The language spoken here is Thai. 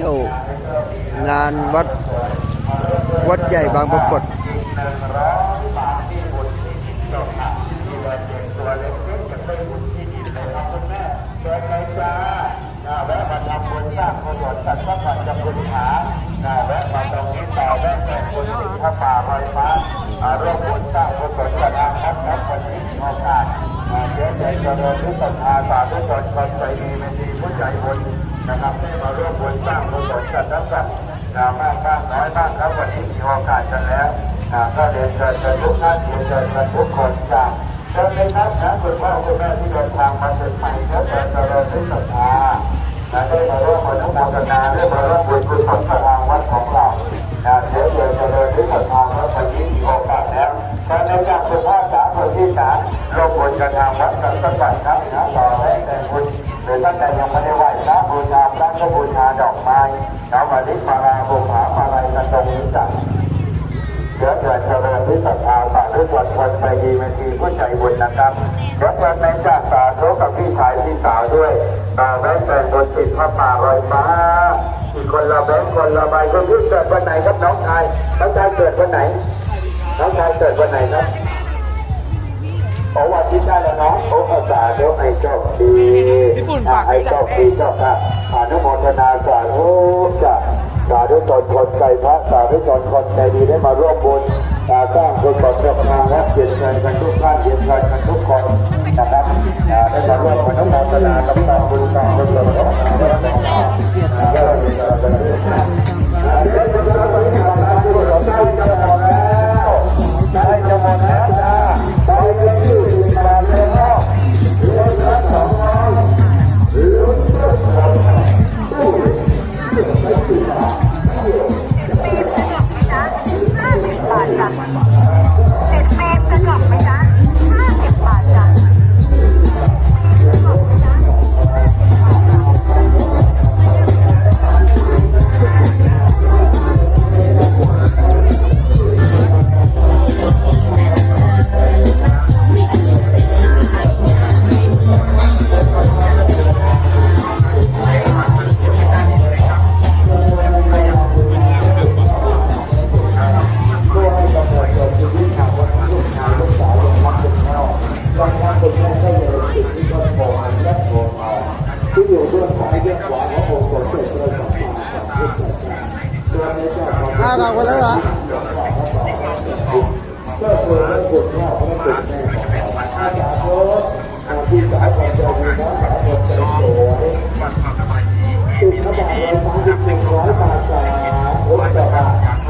ที่ยวงานวัดวัดใหญ่บางปรากฏเชิญเลยจ้าอ่าแวะมาทำบุญสร้างกุศลสัตว์พระปัจจคุณหาอ่าแวะมาตรงนี้ต่แวะแต่บุญสิทธิ์พระป่าคอยมาโรคบุญสร้างกุศลกันนะคนนี้มีโอาสาเดี๋ยวจะเจริญทุกศรัทธาสาธุชนคนใจดีไม่ดีผู้ใจบุญ นะครับได้มาร่วมบุญสร้างกุศลกันทั้งสัตว์มากบ้างน้อยบ้างครับวันนี้มีโอกาสกันแล้วก็เรียนเชิญทุกท่านเรียนเชิญทุกคนจ้าเชิญเลยครับนะคุณพ่อคุณแม่ที่เดินทางมาถึงใหม่เชิญเชิญเจริญด้วยศรัทธาได้มาร่วมอนุกโมทนาได้มาร่วมบุญกุศลกับทางวัดของเรานะเชิญเชิญเจริญด้วยศรัทธาแล้ววันนี้มีโอกาสแล้วเชิญในจากคุณพ่อสาคนที่สามร่วมบุญกับทางวัดกันสักวันครับนะต่อให้แต่บุญหรือท่านใดยังไม่ได้ ดอกไม้แล้ววันนี้มาลาบุภามาลัยกันตรงนี้จ้ะเดี๋ยวเกิดเจริญวิสัทธาสาธุชนคนใจดีเมทีผู้ใจบุญนะครับเดี๋ยวเกิดในจากสาธุกับพี่ชายพี่สาวด้วยต่อแบงค์แต่งบนติดพระป่าลอยฟ้าอีกคนละแบงค์คนละใบคนที่เกิดวันไหนครับน้องชายน้องชายเกิดวันไหนน้องชายเกิดวันไหนครับ โอ้วันที่ได้แล้วน้องโอ้ภาษาเดี๋ยวไอ้เจ้าดีพี่ปุ่นฝากไอ้เจ้าดีเจ้าค่ะอนุโมทนาสาธุจ้ะสาธุชนคนใจพระสาธุชนคนใจดีได้มาร่วมบุญสร้างกุศลกับทางวัดเรียนเชิญกันทุกท่านเรียนเชิญกันทุกคนนะครับอ่าได้มาร่วมอนุโมทนากับทางบุญสร้างกุศลกับทางวัดของเราอ่าได้มาเรียนเชิญกันทุกท่านอ่าเดี๋ยวจะรับวันนี้ของทางกุ อ้าวเราคนแล้วเหรอก็คือพระคุณพ่อพระคุณแม่ของเราอาจารย์โค้ชอาที่สายความใจดีนะสายความใจสวยติดพระบาทเราสามสิบสี่ร้อยบาทสาธุสบาทให้โ